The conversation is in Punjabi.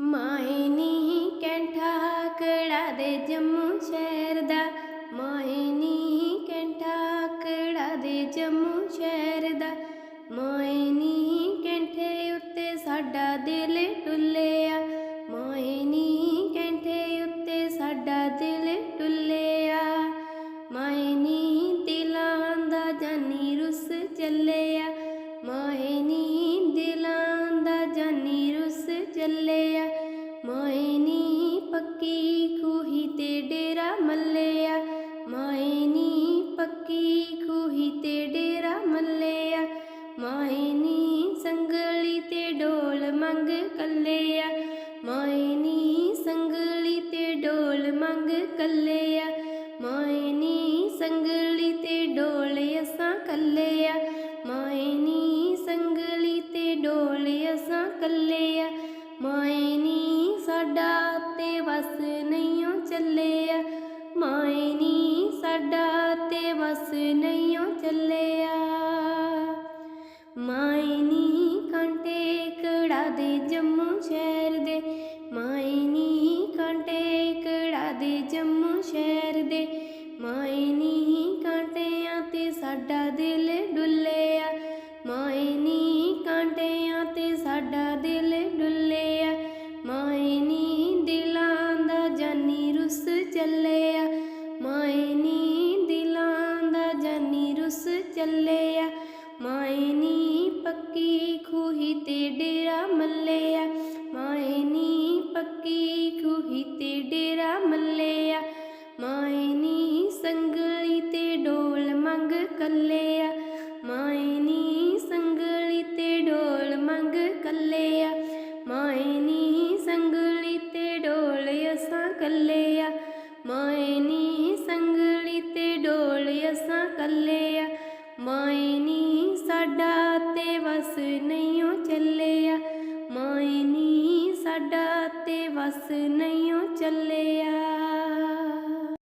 ਮਾਏ ਨੀ ਕੈਂਠਾ ਕੜਾ ਦੇ ਜੰਮੂ ਸ਼ਹਿਰ ਦਾ। ਮਾਏ ਨੀ ਕੈਂਠਾ ਕੜਾ ਦੇ ਜੰਮੂ ਸ਼ਹਿਰ ਦਾ। ਮਾਏ ਨੀ ਕੈਂਠੇ ਉੱਤੇ ਸਾਡਾ ਦਿਲ ਟੁੱਲੇ ਮਾਏ ਨੀ ਪੱਕੀ ਖੂਹੀ ਤੇ ਡੇਰਾ ਮੱਲਿਆ। ਮਾਏ ਨੀ ਸੰਗਲੀ ਤੇ ਡੋਲ ਮੰਗ ਕੱਲਿਆ। ਮਾਏ ਨੀ ਸੰਗਲੀ ਤੇ ਡੋਲ ਮੰਗ ਕੱਲਿਆ। ਮਾਏ ਨੀ ਸੰਗਲੀ ਤੇ ਡੋਲ ਅਸਾਂ ਕੱਲਿਆ। ਮਾਏ ਨੀ ਸੰਗਲੀ ਤੇ ਡੋਲ ਅਸਾਂ ਕੱਲਿਆ। ਮਾਏ ਨੀ ਸਾਡਾ ਤੇ ਵਸ ਨਹੀਂਓ ਚੱਲਿਆ। ਮਾਏ ਨੀ ਸਾਡਾ ਤੇ ਵਸ ਨਹੀਂਓ ਚੱਲਿਆ। ਮਾਏ ਨੀ ਕੜਾ ਦੇ ਜੰਮੂ ਸ਼ਹਿਰ ਦੇ। ਮਾਏ ਨੀ ਕਾਂਟੇ ਕੜਾ ਦੇ ਜੰਮੂ ਸ਼ਹਿਰ ਦੇ। ਮਾਏ ਨੀ ਤੇ ਸਾਡਾ ਦਿਲ ਡੁੱਲਿਆ। ਮਾਏ ਨੀ ਕਾਂਟਿਆਂ ਤੇ ਸਾਡਾ ਦਿਲ ਰੁੱਸ ਚੱਲਿਆ। ਮਾਏ ਨੀ ਪੱਕੀ ਖੂਹੀ ਤੇ ਡੇਰਾ ਮੱਲਿਆ। ਮਾਏ ਨੀ ਪੱਕੀ ਖੂਹੀ ਤੇ ਡੇਰਾ ਮੱਲਿਆ। ਮਾਏ ਨੀ ਸੰਗਲੀ ਤੇ ਡੋਲ ਮੰਗ ਕੱਲਿਆ। ਮਾਏ ਨੀ ਸੰਗਲੀ ਤੇ ਡੋਲ ਮੰਗ ਕੱਲਿਆ। ਮਾਏ ਨੀ ਸੰਗਲੀ ਤੇ ਡੋਲ ਅਸਾਂ ਕੱਲਿਆ। ਮਾਏ ਨੀ ਸੰਗਲੀ ਤੇ ਡੋਲ ਅਸਾਂ ਕੱਲਿਆ। ਮਾਏ ਸਾਡਾ ਤੇ ਵਸ ਨਹੀਂਓ ਚੱਲਿਆ। ਮਾਏ ਨੀ ਸਾਡਾ ਤੇ ਵਸ ਨਹੀਂਓ ਚੱਲਿਆ।